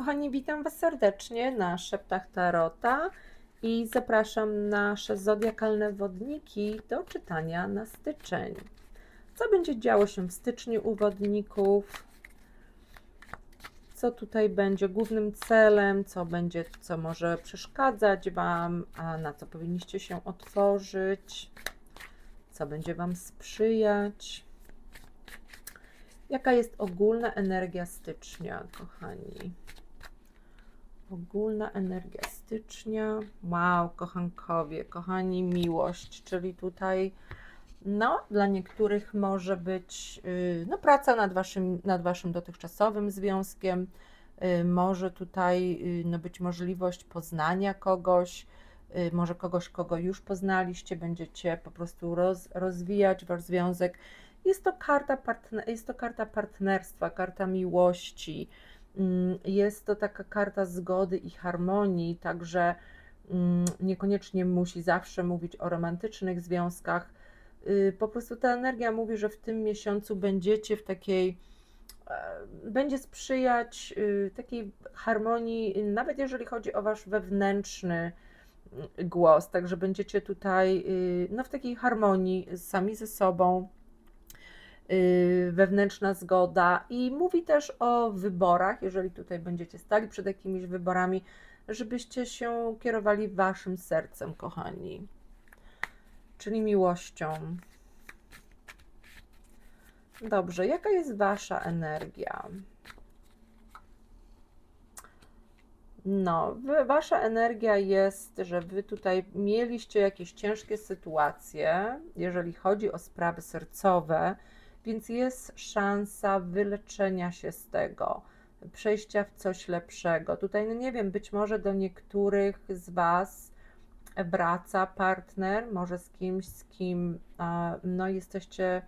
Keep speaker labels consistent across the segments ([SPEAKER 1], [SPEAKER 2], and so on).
[SPEAKER 1] Kochani, witam Was serdecznie na Szeptach Tarota i zapraszam nasze zodiakalne wodniki do czytania na styczeń. Co będzie działo się w styczniu u wodników? Co tutaj będzie głównym celem? Co będzie, co może przeszkadzać Wam? A na co powinniście się otworzyć? Co będzie Wam sprzyjać? Jaka jest ogólna energia stycznia, kochani? Ogólna energia stycznia. Wow, kochankowie, kochani, miłość, czyli tutaj, no, dla niektórych może być yy, no, praca nad waszym, nad waszym dotychczasowym związkiem. Yy, może tutaj yy, no, być możliwość poznania kogoś, może kogoś, kogo już poznaliście, będziecie po prostu roz, rozwijać wasz związek. Jest to karta, partner, jest to karta partnerstwa, karta miłości. Mm, Jest to taka karta zgody i harmonii, także mm, niekoniecznie musi zawsze mówić o romantycznych związkach. Y, Po prostu ta energia mówi, że w tym miesiącu będziecie w takiej, e, będzie sprzyjać y, takiej harmonii, nawet jeżeli chodzi o wasz wewnętrzny mm, głos, także będziecie tutaj y, no, w takiej harmonii sami ze sobą wewnętrzna zgoda i mówi też o wyborach, jeżeli tutaj będziecie stali przed jakimiś wyborami, żebyście się kierowali waszym sercem, kochani, czyli miłością. Dobrze, jaka jest wasza energia? No, wy, wasza energia jest, że wy tutaj mieliście jakieś ciężkie sytuacje, jeżeli chodzi o sprawy sercowe, więc jest szansa wyleczenia się z tego, przejścia w coś lepszego. Tutaj, no nie wiem, być może do niektórych z Was wraca partner, może z kimś, z kim no, jesteście,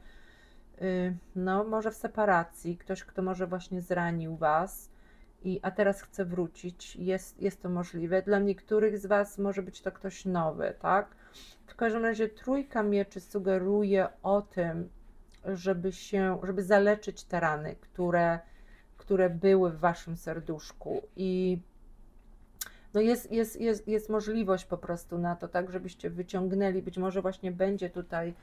[SPEAKER 1] y, no, może w separacji, ktoś, kto może właśnie zranił Was. I, a teraz chce wrócić, jest, jest to możliwe. Dla niektórych z Was może być to ktoś nowy, tak? W każdym razie trójka mieczy sugeruje o tym, żeby się, żeby zaleczyć te rany, które, które były w waszym serduszku. I no jest, jest, jest, jest możliwość po prostu na to, tak, żebyście wyciągnęli, być może właśnie będzie tutaj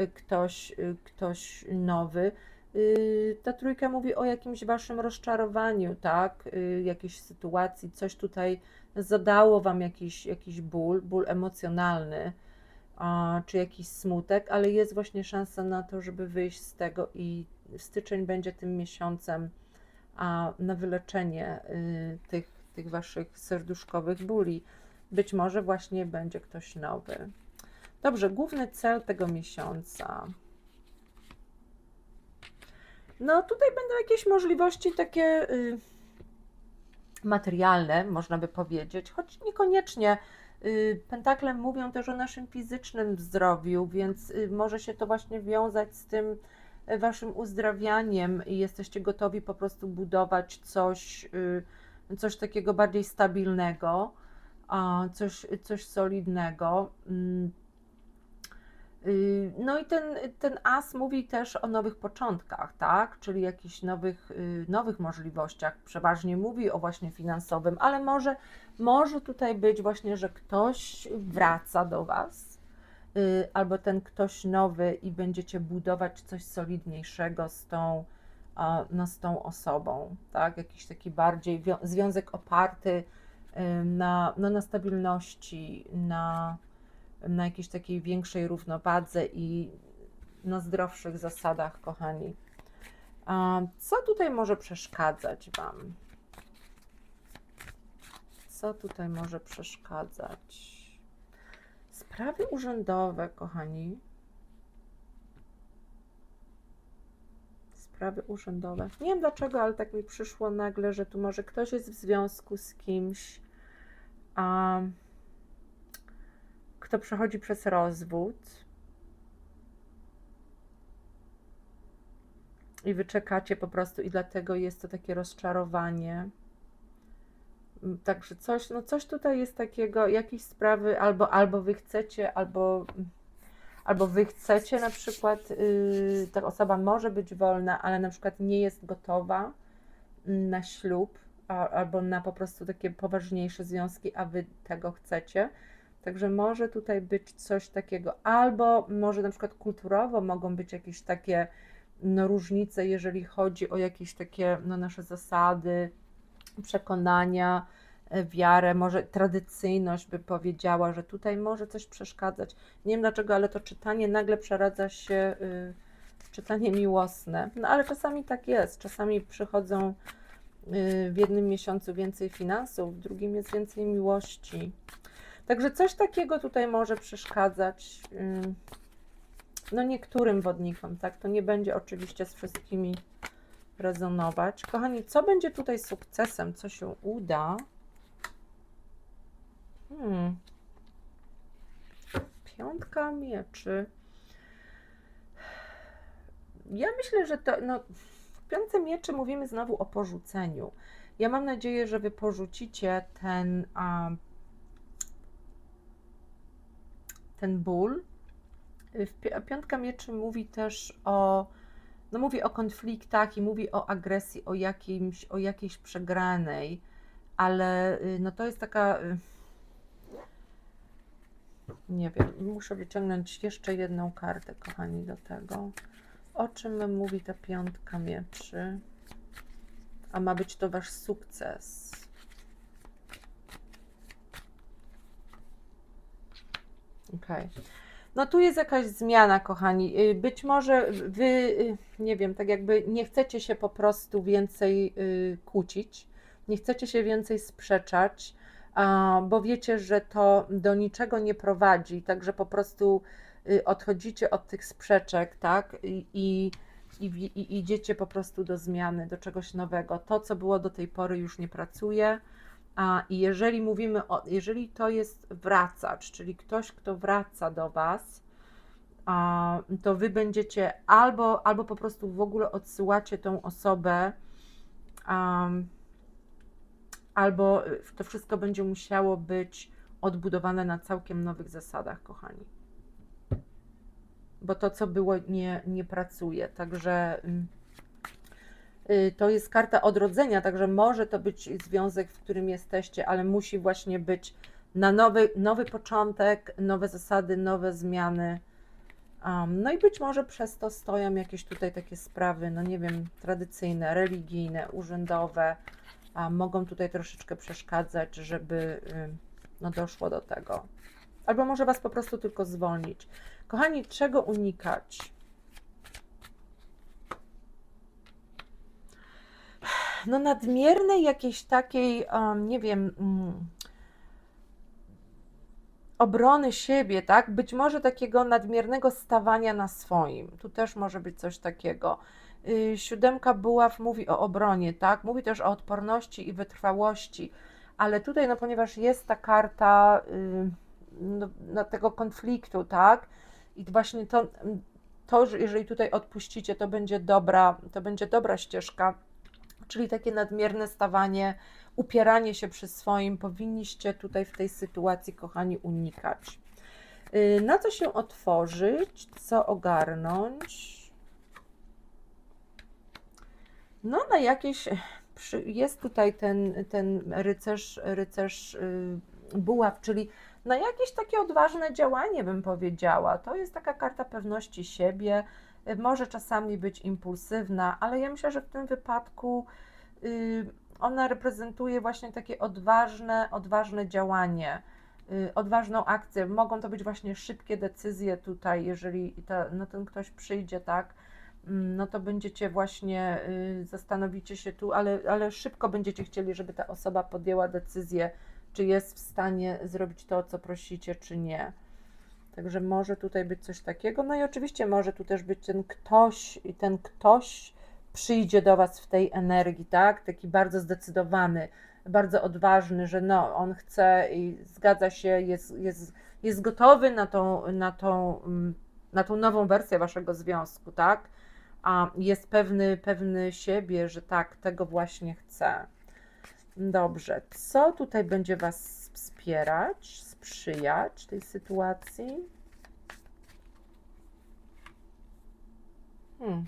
[SPEAKER 1] y, ktoś, y, ktoś nowy. Y, Ta trójka mówi o jakimś waszym rozczarowaniu, tak, jakiejś sytuacji, coś tutaj zadało wam jakiś, jakiś ból, ból emocjonalny, czy jakiś smutek, ale jest właśnie szansa na to, żeby wyjść z tego i styczeń będzie tym miesiącem na wyleczenie y, tych, tych waszych serduszkowych bóli. Być może właśnie będzie ktoś nowy. Dobrze, główny cel tego miesiąca. No, tutaj będą jakieś możliwości takie y, materialne, można by powiedzieć, choć niekoniecznie. Y, Pentaklem mówią też o naszym fizycznym zdrowiu, więc y, może się to właśnie wiązać z tym y, waszym uzdrawianiem i jesteście gotowi po prostu budować coś, y, coś takiego bardziej stabilnego, coś, coś solidnego. Y, No i ten, ten as mówi też o nowych początkach, tak? Czyli jakichś nowych, y, nowych możliwościach. Przeważnie mówi o właśnie finansowym, ale może, może tutaj być właśnie, że ktoś wraca do Was, y, albo ten ktoś nowy i będziecie budować coś solidniejszego z tą, no, z tą osobą, tak? Jakiś taki bardziej związek oparty na, no, na stabilności, na na jakiejś takiej większej równowadze i na zdrowszych zasadach, kochani. Co tutaj może przeszkadzać Wam? Co tutaj może przeszkadzać? Sprawy urzędowe, kochani. Sprawy urzędowe. Nie wiem dlaczego, ale tak mi przyszło nagle, że tu może ktoś jest w związku z kimś. A kto przechodzi przez rozwód i wy czekacie po prostu i dlatego jest to takie rozczarowanie. Mm, Także coś, no coś tutaj jest takiego, jakieś sprawy albo, albo wy chcecie, albo, albo wy chcecie na przykład, yy, ta osoba może być wolna, ale na przykład nie jest gotowa mm, na ślub, a, albo na po prostu takie poważniejsze związki, a wy tego chcecie. Także może tutaj być coś takiego, albo może na przykład kulturowo mogą być jakieś takie no, różnice, jeżeli chodzi o jakieś takie no, nasze zasady, przekonania, e, wiarę, może tradycyjność by powiedziała, że tutaj może coś przeszkadzać. Nie wiem dlaczego, ale to czytanie nagle przeradza się y, w czytanie miłosne. No ale czasami tak jest. Czasami przychodzą y, w jednym miesiącu więcej finansów, w drugim jest więcej miłości. Także coś takiego tutaj może przeszkadzać. y, No niektórym wodnikom, tak? To nie będzie oczywiście z wszystkimi rezonować. Kochani, co będzie tutaj sukcesem? Co się uda? Hmm. Piątka mieczy. Ja myślę, że to, no, w piątce mieczy mówimy znowu o porzuceniu. Ja mam nadzieję, że wy porzucicie ten, ten ból. Pi- Piątka mieczy mówi też o, no mówi o konfliktach i mówi o agresji, o, jakimś, o jakiejś przegranej, ale y, no to jest taka, y, nie wiem, muszę wyciągnąć jeszcze jedną kartę, kochani, do tego. O czym mówi ta piątka mieczy? A ma być to wasz sukces. Okej. No tu jest jakaś zmiana, kochani. Y, Być może wy, y, nie wiem, tak jakby nie chcecie się po prostu więcej y, kłócić, nie chcecie się więcej sprzeczać, bo wiecie, że to do niczego nie prowadzi, także po prostu odchodzicie od tych sprzeczek, tak? I, i, i, i idziecie po prostu do zmiany, do czegoś nowego. To, co było do tej pory, już nie pracuje. A jeżeli mówimy o, jeżeli to jest wracacz, czyli ktoś, kto wraca do Was, to Wy będziecie albo, albo po prostu w ogóle odsyłacie tą osobę, albo to wszystko będzie musiało być odbudowane na całkiem nowych zasadach, kochani. Bo to, co było, nie, nie pracuje. Także. Y, To jest karta odrodzenia, także może to być związek, w którym jesteście, ale musi właśnie być na nowy, nowy początek, nowe zasady, nowe zmiany. Um, no i być może przez to stoją jakieś tutaj takie sprawy, no nie wiem, tradycyjne, religijne, urzędowe, a mogą tutaj troszeczkę przeszkadzać, żeby no, doszło do tego. Albo może Was po prostu tylko zwolnić. Kochani, czego unikać? No nadmiernej jakiejś takiej, um, nie wiem, mm, obrony siebie, tak? Być może takiego nadmiernego stawania na swoim. Tu też może być coś takiego. Y, Siódemka buław mówi o obronie, tak? Mówi też o odporności i wytrwałości, ale tutaj, no ponieważ jest ta karta y, no, no, tego konfliktu, tak? I właśnie to, to, że jeżeli tutaj odpuścicie, to będzie dobra, to będzie dobra ścieżka czyli takie nadmierne stawanie, upieranie się przy swoim, powinniście tutaj w tej sytuacji, kochani, unikać. Y, Na co się otworzyć, co ogarnąć? No, na jakieś. Jest tutaj ten, ten rycerz, rycerz y, buław, czyli na jakieś takie odważne działanie, bym powiedziała. To jest taka karta pewności siebie, może czasami być impulsywna, ale ja myślę, że w tym wypadku y, ona reprezentuje właśnie takie odważne, odważne działanie, y, odważną akcję. Mogą to być właśnie szybkie decyzje tutaj, jeżeli ta, no ten ktoś przyjdzie, tak, mm, no to będziecie właśnie, y, zastanowicie się tu, ale, ale szybko będziecie chcieli, żeby ta osoba podjęła decyzję, czy jest w stanie zrobić to, o co prosicie, czy nie. Także może tutaj być coś takiego. No i oczywiście może tu też być ten ktoś i ten ktoś przyjdzie do Was w tej energii, tak? Taki bardzo zdecydowany, bardzo odważny, że no, on chce i zgadza się, jest, jest, jest gotowy na tą, na, tą, mm, na tą nową wersję Waszego związku, tak? A jest pewny, pewny siebie, że tak, tego właśnie chce. Dobrze, co tutaj będzie Was wspierać, sprzyjać tej sytuacji? Hmm.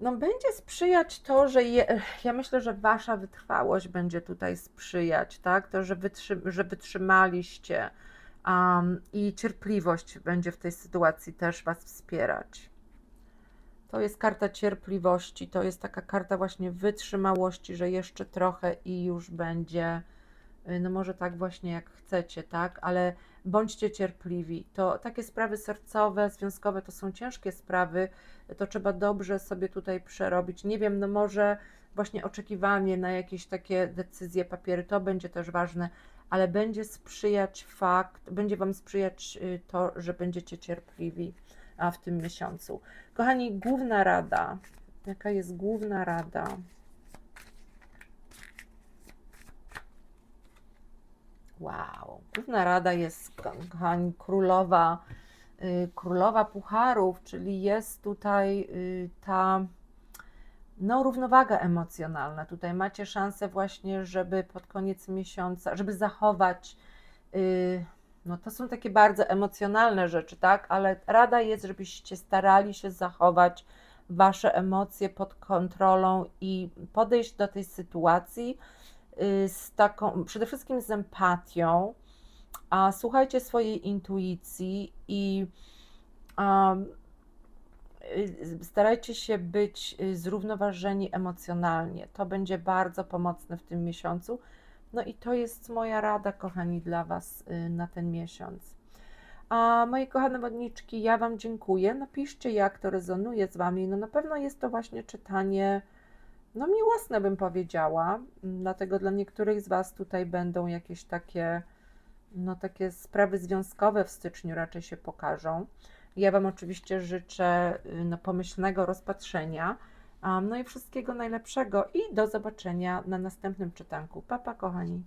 [SPEAKER 1] No, będzie sprzyjać to, że je, ja myślę, że wasza wytrwałość będzie tutaj sprzyjać, tak? To, że, wytrzy, że wytrzymaliście um, i cierpliwość będzie w tej sytuacji też was wspierać. To jest karta cierpliwości, to jest taka karta właśnie wytrzymałości, że jeszcze trochę i już będzie, no może tak właśnie jak chcecie, tak? Ale bądźcie cierpliwi. To takie sprawy sercowe, związkowe to są ciężkie sprawy, to trzeba dobrze sobie tutaj przerobić. Nie wiem, no może właśnie oczekiwanie na jakieś takie decyzje, papiery, to będzie też ważne, ale będzie sprzyjać fakt, będzie Wam sprzyjać y, to, że będziecie cierpliwi w tym miesiącu. Kochani, główna rada. Jaka jest główna rada? Wow, główna rada jest, kochani, królowa, y, królowa pucharów, czyli jest tutaj y, ta no, równowaga emocjonalna. Tutaj macie szansę właśnie, żeby pod koniec miesiąca, żeby zachować, y, no to są takie bardzo emocjonalne rzeczy, tak? Ale rada jest, żebyście starali się zachować wasze emocje pod kontrolą i podejść do tej sytuacji z taką, przede wszystkim z empatią, a słuchajcie swojej intuicji i um, y, starajcie się być y, zrównoważeni emocjonalnie. To będzie bardzo pomocne w tym miesiącu. No i to jest moja rada, kochani, dla Was y, na ten miesiąc. A moje kochane wodniczki, ja Wam dziękuję. Napiszcie, jak to rezonuje z Wami. No na pewno jest to właśnie czytanie, no miłosne bym powiedziała, Mm, dlatego dla niektórych z Was tutaj będą jakieś takie, no takie sprawy związkowe w styczniu raczej się pokażą. Ja Wam oczywiście życzę y, no, pomyślnego rozpatrzenia. No i wszystkiego najlepszego i do zobaczenia na następnym czytanku. Papa, kochani.